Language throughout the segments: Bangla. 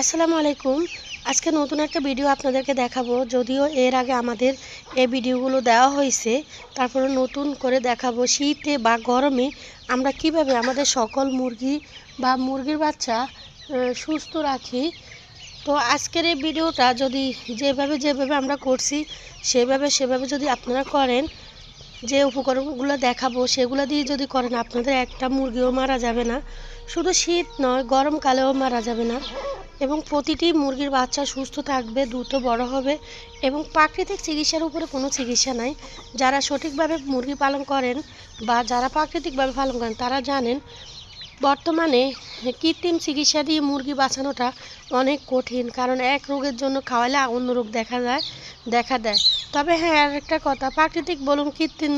আসসালামু আলাইকুম। আজকে নতুন একটা ভিডিও আপনাদেরকে দেখাবো। যদিও এর আগে আমাদের এই ভিডিওগুলো দেওয়া হয়েছে, তারপরে নতুন করে দেখাবো শীতে বা গরমে আমরা কীভাবে আমাদের সকল মুরগি বা মুরগির বাচ্চা সুস্থ রাখি। তো আজকের এই ভিডিওটা যদি যেভাবে যেভাবে আমরা করছি, সেভাবে সেভাবে যদি আপনারা করেন, যে উপকরণগুলো দেখাবো সেগুলো দিয়ে যদি করেন, আপনাদের একটা মুরগিও মারা যাবে না। শুধু শীত নয়, গরমকালেও মারা যাবে না। এবং প্রতিটি মুরগির বাচ্চা সুস্থ থাকবে, দ্রুত বড় হবে এবং প্রাকৃতিক চিকিৎসার উপরে কোনো চিকিৎসা নাই। যারা সঠিকভাবে মুরগি পালন করেন বা যারা প্রাকৃতিকভাবে পালন করেন, তারা জানেন বর্তমানে কৃত্রিম চিকিৎসা দিয়ে মুরগি বাঁচানোটা অনেক কঠিন, কারণ এক রোগের জন্য খাওয়ালে অন্য রোগ দেখা যায়, দেখা দেয়। তবে হ্যাঁ আর একটা কথা, প্রাকৃতিক বলুন, কৃত্রিম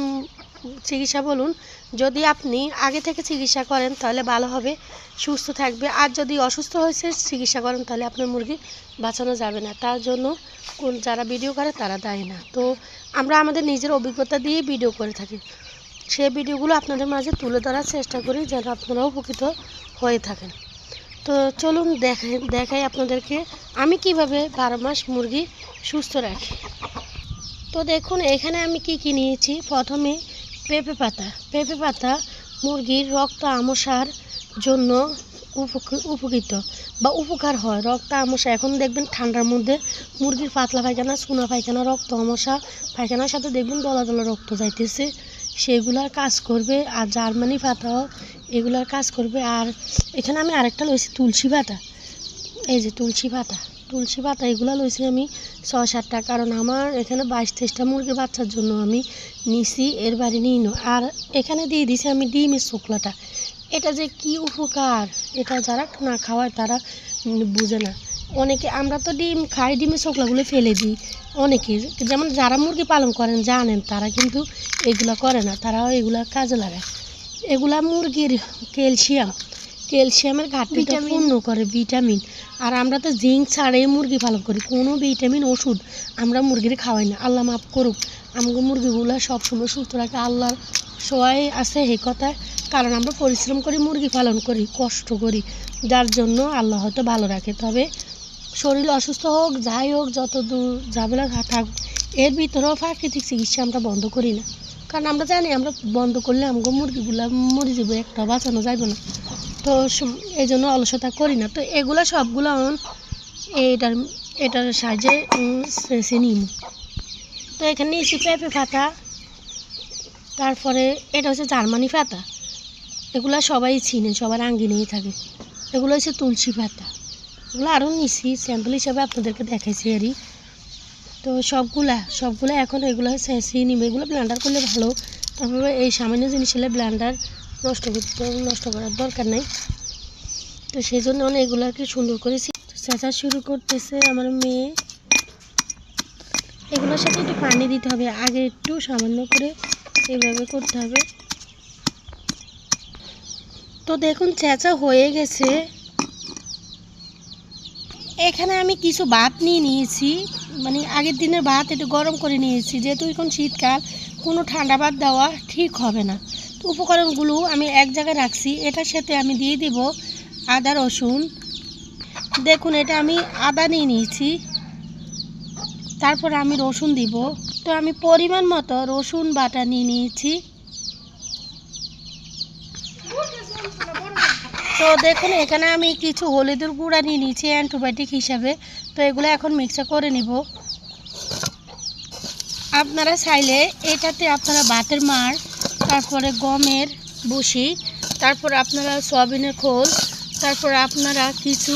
চিকিৎসা বলুন যদি আপনি আগে থেকে চিকিৎসা করেন, তাহলে ভালো হবে, সুস্থ থাকবে। আর যদি অসুস্থ হয়েছে, চিকিৎসা করেন, তাহলে আপনার মুরগি বাঁচানো যাবে না। তার জন্য কোন যারা ভিডিও করে, তারা দেয় না। তো আমরা আমাদের নিজের অভিজ্ঞতা দিয়ে ভিডিও করে থাকি। সেই ভিডিওগুলো আপনাদের মাঝে তুলে ধরার চেষ্টা করি, যেন আপনারা উপকৃত হয়ে থাকেন। তো চলুন দেখাই দেখাই আপনাদেরকে আমি কীভাবে বারো মাস মুরগি সুস্থ রাখি। তো দেখুন, এখানে আমি কি কি নিয়েছি। প্রথমে পেঁপে পাতা। পেঁপে পাতা মুরগির রক্ত আমসার জন্য উপক- উপকৃত বা উপকার হয়। রক্ত আমসা, এখন দেখবেন ঠান্ডার মধ্যে মুরগির পাতলা পায়খানা সোনা পায়খানা, রক্ত আমসা পায়খানার সাথে দেখবেন দলা দলা রক্ত যাইতেছে। সেগুলার কাজ করবে আর জার্মানি পাতাও এগুলার কাজ করবে। আর এখানে আমি আরেকটা লইছি তুলসী পাতা। এই যে তুলসী পাতা। তুলসী পাতা, এগুলো লইছি আমি ছয়, সাতটা। কারণ আমার এখানে বাইশ, তেইশটা মুরগির বাচ্চার জন্য আমি নিছি, এর বাড়ি নিই নো। আর এখানে দিয়ে দিছি আমি ডিমের শুক্লাটা। এটা যে কি উপকার? এটা যারা না খাওয়ায় তারা বুঝে না। অনেকে, আমরা তো ডিম খাই, ডিমের শুক্লাগুলো ফেলে দিই অনেকে। যেমন যারা মুরগি পালন করেন, জানেন, তারা কিন্তু এগুলা করে না। তারাও এগুলো কাজে লাগায়। এগুলা মুরগির ক্যালসিয়াম। ক্যালসিয়ামের ঘাটতিটা। পূর্ণ করে ভিটামিন। আর আমরা তো জিঙ্ক ছাড়াই মুরগি পালন করি। কোনো ভিটামিন ওষুধ আমরা মুরগির খাওয়াই না। আল্লাহ মাফ করুক। আমাকে মুরগিগুলো সবসময় সুস্থ রাখে। আল্লাহর সবাই আছে এই কথা কারণ আমরা পরিশ্রম করি মুরগি পালন করি কষ্ট করি। যার জন্য আল্লাহ হয়তো ভালো রাখে। তবে শরীর অসুস্থ হোক যাই হোক যত দূর ঝামেলা থাক এর ভিতরেও প্রাকৃতিক চিকিৎসা আমরা বন্ধ করি না। কারণ আমরা জানি আমরা বন্ধ করলে আমাকে মুরগিগুলো মরে যাব। একটা বাঁচানো যাবে না। তো এই জন্য অলসতা করি না। তো এগুলো সবগুলো এটার এটার সাহায্যে শেষে নিম। তো এখানে নিয়েছি পেঁপে পাতা তারপরে এটা হচ্ছে জার্মানি পাতা এগুলো সবাই চিনে, সবার আঙ্গিনেই থাকে। এগুলো হচ্ছে তুলসী পাতা এগুলো আরও নিছি স্যাম্পল হিসাবে আপনাদেরকে দেখাইছি আরই তো সবগুলা সবগুলা এখন এগুলো শেষই নিবে এগুলো ব্লেন্ডার করলে ভালো। তারপরে এই সামান্য জিনিস হলে ব্লেন্ডার নষ্ট করতে নষ্ট করার দরকার নাই। তো সেই জন্য আমি এগুলোকে সুন্দর করে চেঁচা শুরু করতেছে আমার মেয়ে। এগুলোর সাথে একটু পানি দিতে হবে। আগে একটু সামান্য করে এভাবে করতে হবে। তো দেখুন, চেঁচা হয়ে গেছে। এখানে আমি কিছু ভাত নিয়ে নিয়েছি। মানে আগের দিনের ভাত একটু গরম করে নিয়েছি। যেহেতু এখন শীতকাল, কোনো ঠান্ডা ভাত দেওয়া ঠিক হবে না। উপকরণগুলো আমি এক জায়গায় রাখছি। এটার সাথে আমি দিয়ে দেব আদা, রসুন। দেখুন, এটা আমি আদা নিয়ে নিয়েছি। তারপর আমি রসুন দিব। তো আমি পরিমাণ মতো রসুন বাটা নিয়ে নিয়েছি। তো দেখুন, এখানে আমি কিছু হলুদের গুঁড়া নিয়ে নিয়েছি, অ্যান্টিবায়োটিক হিসাবে। তো এগুলো এখন মিক্সার করে নিব। আপনারা চাইলে এটাতে আপনারা ভাতের মার তারপরে গমের বসি, তারপর আপনারা সয়াবিনের খোল, তারপর আপনারা কিছু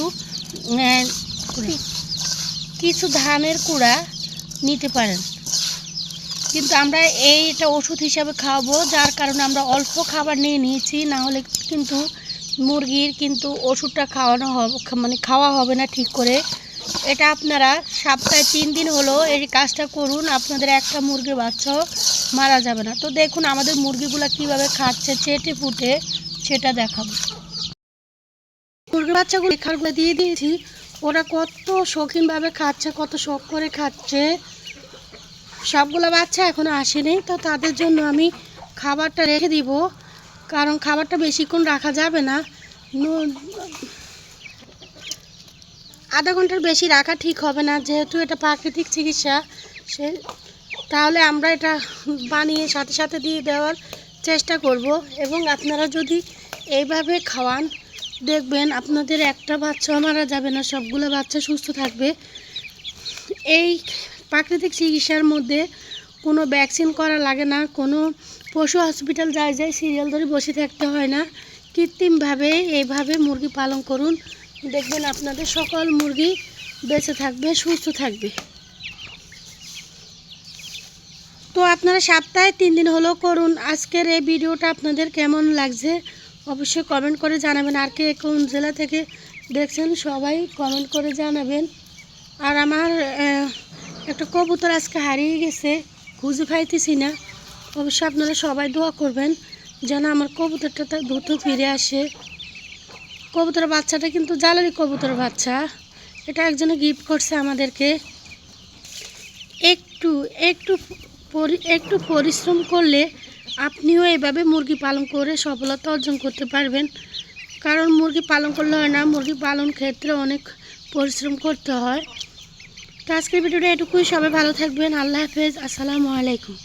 কিছু ধানের কুড়া নিতে পারেন। কিন্তু আমরা এইটা ওষুধ হিসাবে খাওয়াবো, যার কারণে আমরা অল্প খাবার নিয়ে নিয়েছি, না হলে কিন্তু মুরগির কিন্তু ওষুধটা খাওয়ানো হবে মানে খাওয়া হবে না ঠিক করে। এটা আপনারা সপ্তাহে তিন দিন হলো এই কাজটা করুন, আপনাদের একটা মুরগির বাচ্চাও মারা যাবে না। তো দেখুন আমাদের মুরগিগুলো কীভাবে খাচ্ছে, চেটে ফুটে, সেটা দেখাবো। মুরগির বাচ্চাগুলো খালগুলো দিয়ে দিয়েছি, ওরা কত শৌখিনভাবে খাচ্ছে, কত শখ করে খাচ্ছে। সবগুলো বাচ্চা এখনও আসেনি, তো তাদের জন্য আমি খাবারটা রেখে দিব, কারণ খাবারটা বেশিক্ষণ রাখা যাবে ন- আধা ঘণ্টার বেশি রাখা ঠিক হবে না, যেহেতু এটা প্রাকৃতিক চিকিৎসা, সে তাহলে আমরা এটা বানিয়ে সাথে সাথে দিয়ে দেওয়ার চেষ্টা করব। এবং আপনারা যদি এইভাবে খাওয়ান, দেখবেন আপনাদের একটা বাচ্চাও মারা যাবে না, সবগুলো বাচ্চা সুস্থ থাকবে। এই প্রাকৃতিক চিকিৎসার মধ্যে কোনো ভ্যাকসিন করা লাগে না, কোনো পশু হসপিটাল যায় যায় সিরিয়াল ধরে বসে থাকতে হয় না। কৃত্রিমভাবে এইভাবে মুরগি পালন করুন। দেখবেন আপনাদের সকল মুরগি বেঁচে থাকবে, সুস্থ থাকবে। তো আপনারা সপ্তাহে তিন দিন হলেও করুন। আজকের এই ভিডিওটা আপনাদের কেমন লাগছে অবশ্যই কমেন্ট করে জানাবেন। আর কে কোন জেলা থেকে দেখছেন সবাই কমেন্ট করে জানাবেন। আর আমার একটা কবুতর আজকে হারিয়ে গেছে, খুঁজে পাইতেছি না। অবশ্যই আপনারা সবাই দোয়া করবেন যেন আমার কবুতরটা দ্রুত ফিরে আসে। কবুতর বাচ্চাটা কিন্তু জালারি কবুতর বাচ্চা। এটা একজনে গিফট করছে আমাদেরকে। একটু একটু একটু পরিশ্রম করলে আপনিও এভাবে মুরগি পালন করে সফলতা অর্জন করতে পারবেন। কারণ মুরগি পালন করলে হয় না, মুরগি পালন ক্ষেত্রে অনেক পরিশ্রম করতে হয়। তো আজকের ভিডিওটা এটুকুই। সবাই ভালো থাকবেন। আল্লাহ হাফেজ। আসসালামু আলাইকুম।